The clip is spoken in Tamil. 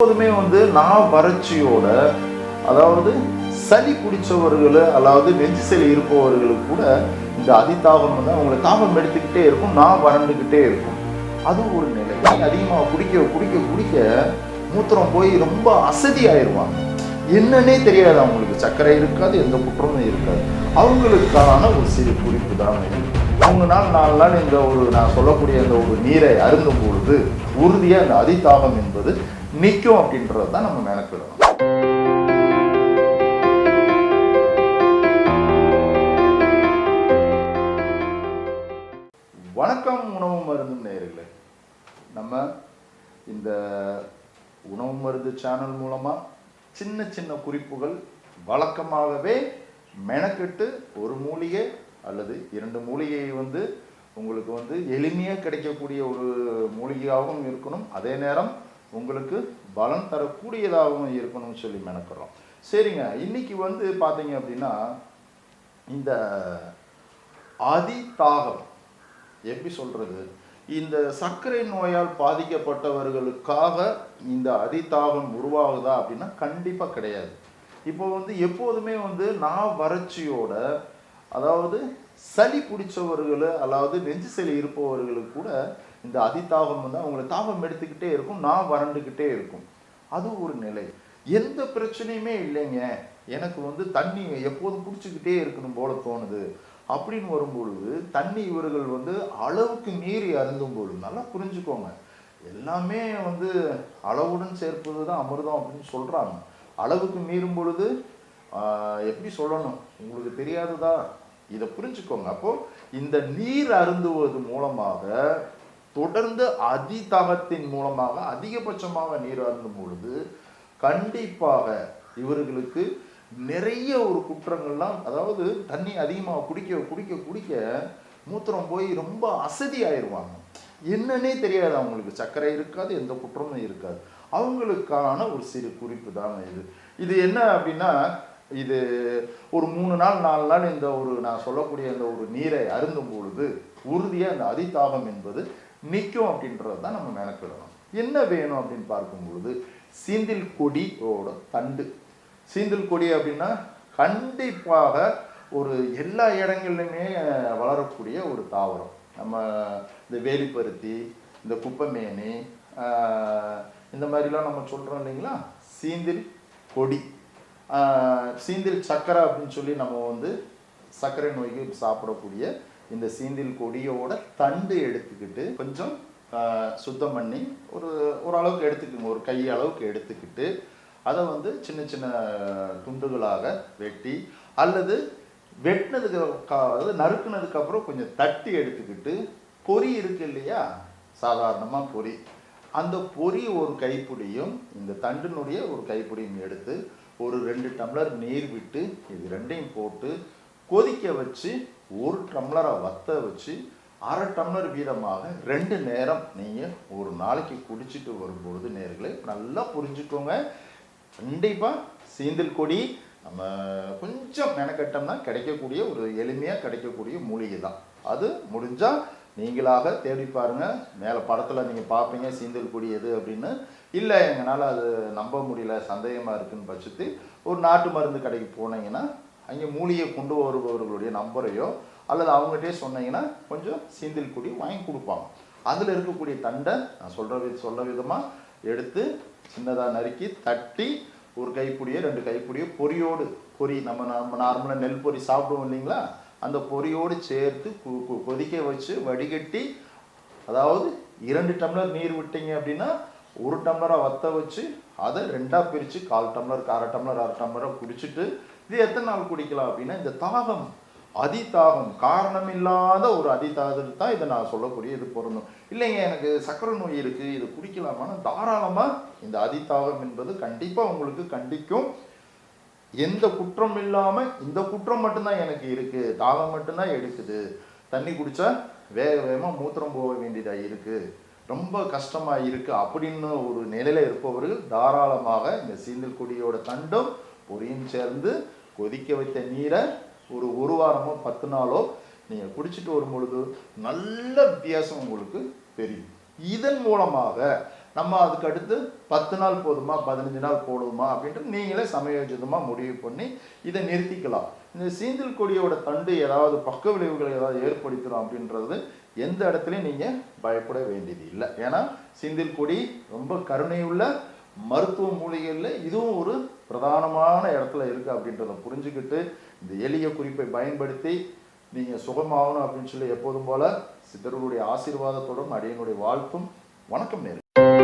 எப்போதுமே வந்து நான் வறட்சியோட அதாவது சளி பிடிச்சவர்கள் அதாவது நெஞ்சு சளி இருப்பவர்களுக்கு கூட இந்த அதிதாபம் வந்து அவங்களை தாபம் எடுத்துக்கிட்டே இருக்கும் நான் வறண்டுக்கிட்டே இருக்கும். அது ஒரு நிலை. அதிகமாக குடிக்க குடிக்க குடிக்க மூத்திரம் போய் ரொம்ப அசதி ஆயிடுவாங்க என்னன்னே தெரியாது அவங்களுக்கு. சர்க்கரை இருக்காது எந்த குற்றமும் இருக்காது. அவங்களுக்கான ஒரு சிறு குறிப்பு தான் அவங்க நாள் நாலு நாள் இந்த ஒரு நான் சொல்லக்கூடிய அந்த ஒரு நீரை அருந்தும் பொழுது உறுதியாக இந்த அதிதாபம் என்பது நிற்கும் அப்படின்றது தான் நம்ம நினைப்பிடணும் வணக்கம் உணவு மருந்தும் நேயர்களே. நம்ம இந்த உணவு மருந்து சேனல் மூலமாக சின்ன சின்ன குறிப்புகள் வழக்கமாகவே மெனக்கெட்டு ஒரு மூலிகை அல்லது இரண்டு மூலிகையை வந்து உங்களுக்கு வந்து எளிமையாக கிடைக்கக்கூடிய ஒரு மூலிகையாகவும் இருக்கணும். அதே நேரம் உங்களுக்கு பலம் தரக்கூடியதாகவும் இருக்கணும்னு சொல்லி மெனக்கிறோம். சரிங்க. இன்னைக்கு வந்து பார்த்தீங்க அப்படின்னா இந்த அதிதாகம் எப்படி சொல்றது? இந்த சர்க்கரை நோயால் பாதிக்கப்பட்டவர்களுக்காக இந்த அதிதாகம் உருவாகுதா அப்படின்னா கண்டிப்பாக கிடையாது. இப்போ வந்து எப்போதுமே வந்து நான் வறட்சியோட அதாவது சளி பிடிச்சவர்கள் அதாவது நெஞ்சு சளி இருப்பவர்களுக்கு கூட இந்த அதிதாபம் வந்து அவங்களை தாபம் எடுத்துக்கிட்டே இருக்கும் நான் வறண்டுக்கிட்டே இருக்கும். அது ஒரு நிலை. எந்த பிரச்சனையுமே இல்லைங்க. எனக்கு வந்து தண்ணி எப்போதும் பிடிச்சிக்கிட்டே இருக்கணும் போல தோணுது. அப்படின்னு வரும்பொழுது தண்ணி இவர்கள் வந்து அளவுக்கு மீறி அருந்தும் பொழுது நல்லா புரிஞ்சுக்கோங்க. எல்லாமே வந்து அளவுடன் சேர்ப்பது தான் அமிர்தம் அப்படின்னு சொல்கிறாங்க அளவுக்கு மீறும் பொழுது எப்படி சொல்லணும்? உங்களுக்கு தெரியாததா? இதை புரிஞ்சுக்கோங்க. அப்போ இந்த நீர் அருந்துவது மூலமாக தொடர்ந்து அதிதாகத்தின் மூலமாக அதிகபட்சமாக நீர் அருந்தும் பொழுது கண்டிப்பாக இவர்களுக்கு நிறைய ஒரு குற்றங்கள்லாம் அதாவது தண்ணி அதிகமாக குடிக்க குடிக்க குடிக்க மூத்திரம் போய் ரொம்ப அசதி ஆயிடுவாங்க என்னன்னே தெரியாது. அவங்களுக்கு சர்க்கரை இருக்காது எந்த குற்றமும் இருக்காது. அவங்களுக்கான ஒரு சிறு குறிப்பு தாங்க இது. இது என்ன அப்படின்னா இது ஒரு மூணு நாள் நாலு நாள் இந்த ஒரு நான் சொல்லக்கூடிய இந்த ஒரு நீரை அருந்தும் பொழுது உறுதியாக இந்த அதிதாபம் என்பது நிற்கும் அப்படின்றது தான் நம்ம மெனக்கிடணும் என்ன வேணும் அப்படின்னு பார்க்கும்பொழுது சீந்தில் கொடியோட தண்டு. சீந்தில் கொடி அப்படின்னா கண்டிப்பாக ஒரு எல்லா இடங்கள்லையுமே வளரக்கூடிய ஒரு தாவரம். நம்ம இந்த வேலிப்பருத்தி இந்த குப்பைமேனி இந்த மாதிரிலாம் நம்ம சொல்கிறோம் இல்லைங்களா? சீந்தில் கொடி. சீந்தில் சக்கரை அப்படின்னு சொல்லி நம்ம வந்து சர்க்கரை நோய்க்கு சாப்பிடக்கூடிய இந்த சீந்தில் கொடியோட தண்டு எடுத்துக்கிட்டு கொஞ்சம் சுத்தம் பண்ணி ஒரு ஓரளவுக்கு எடுத்துக்கோங்க. ஒரு கை அளவுக்கு எடுத்துக்கிட்டு அதை வந்து சின்ன சின்ன துண்டுகளாக வெட்டி அல்லது வெட்டினதுக்கு அதாவது நறுக்குனதுக்கு அப்புறம் கொஞ்சம் தட்டி எடுத்துக்கிட்டு பொரி இருக்கு இல்லையா? சாதாரணமாக பொறி. அந்த பொரி ஒரு கைப்பிடியும் இந்த தண்டினுடைய ஒரு கைப்பிடியும் எடுத்து ஒரு ரெண்டு டம்ளர் நீர் விட்டு இது ரெண்டையும் போட்டு கொதிக்க வச்சு ஒரு டம்ளரை வத்த வச்சு அரை டம்ளர் வீதமாக ரெண்டு நேரம் நீங்கள் ஒரு நாளைக்கு குடிச்சிட்டு வரும்பொழுது நேர்களை நல்லா புரிஞ்சுக்கோங்க. கண்டிப்பாக சீந்தில் கொடி நம்ம கொஞ்சம் மெனக்கட்டோம்னா கிடைக்கக்கூடிய ஒரு எளிமையாக கிடைக்கக்கூடிய மூலிகை தான். அது முடிஞ்சால் நீங்களாக தேடி பாருங்கள் மேலே படத்தில் நீங்கள் பார்ப்பீங்க சீந்தல் கொடி எது அப்படின்னு. இல்லை எங்களால் அது நம்ப முடியல சந்தேகமாக இருக்குன்னு பட்சத்தில் ஒரு நாட்டு மருந்து கடைக்கு போனீங்கன்னா அங்கே மூலிகை கொண்டு வருபவர்களுடைய நம்பரையோ அல்லது அவங்ககிட்டயே சொன்னீங்கன்னா கொஞ்சம் சீந்தில் கூடி வாங்கி கொடுப்பாங்க. அதில் இருக்கக்கூடிய தண்டை நான் சொல்கிற வித சொல்ல விதமாக எடுத்து சின்னதாக நறுக்கி தட்டி ஒரு கைப்பிடியோ ரெண்டு கைப்பிடியோ பொரியோடு பொரி நம்ம நம்ம நார்மலாக நெல் பொரி சாப்பிடுவோம் இல்லைங்களா? அந்த பொரியோடு சேர்த்து கு- கு- கொதிக்க வச்சு வடிகட்டி அதாவது இரண்டு டம்ளர் நீர் விட்டீங்க அப்படின்னா ஒரு டம்ளரை வத்த வச்சு அதை ரெண்டாக பிரித்து கால் டம்ளருக்கு அரை டம்ளர் அரை டம்ளரை குடிச்சிட்டு இது எத்தனை நாள் குடிக்கலாம் அப்படின்னா இந்த தாகம் அதிதாகம் காரணம் இல்லாத ஒரு அதிதாகத்துக்கு தான் இதை நான் சொல்லக்கூடிய இது பொருந்தும். இல்லைங்க எனக்கு சக்கரை நோய் இருக்குது இது குடிக்கலாமான்னு தாராளமாக இந்த அதிதாகம் என்பது கண்டிப்பாக உங்களுக்கு கண்டிக்கும். எந்த குற்றம் இல்லாமல் இந்த குற்றம் மட்டும்தான் எனக்கு இருக்குது தாகம் மட்டும்தான் எடுக்குது. தண்ணி குடித்தா வேக வேகமாக மூத்திரம் போக வேண்டியதாக இருக்குது ரொம்ப கஷ்டமாக இருக்குது அப்படின்னு ஒரு நிலையில் இருப்பவர்கள் தாராளமாக இந்த சீந்தல் கொடியோட தண்டும் பொரியும் சேர்ந்து கொதிக்க வைத்த நீரை ஒரு ஒரு வாரமோ பத்து நாளோ நீங்கள் குடிச்சிட்டு வரும் பொழுது நல்ல வித்தியாசம் உங்களுக்கு தெரியும். இதன் மூலமாக நம்ம அதுக்கு அடுத்து பத்து நாள் போதுமா பதினஞ்சு நாள் போடுமா அப்படின்ட்டு நீங்களே சமயோஜிதமாக முடிவு பண்ணி இதை நிறுத்திக்கலாம். இந்த சீந்தில் கொடியோட தண்டு ஏதாவது பக்க விளைவுகளை ஏதாவது ஏற்படுத்திடும் அப்படின்றது எந்த இடத்துலையும் நீங்கள் பயப்பட வேண்டியது இல்லை ஏன்னா சீந்தில் கொடி ரொம்ப கருணையுள்ள மருத்துவ மூலிகையில் இதுவும் ஒரு பிரதானமான இடத்துல இருக்குது அப்படின்றத புரிஞ்சுக்கிட்டு இந்த எளிய குறிப்பை பயன்படுத்தி நீங்கள் சுகமாகணும் அப்படின்னு சொல்லி எப்போதும் போல சித்தர்களுடைய ஆசீர்வாதத்துடன் அடியனுடைய வாழ்த்தும். வணக்கம் நேரு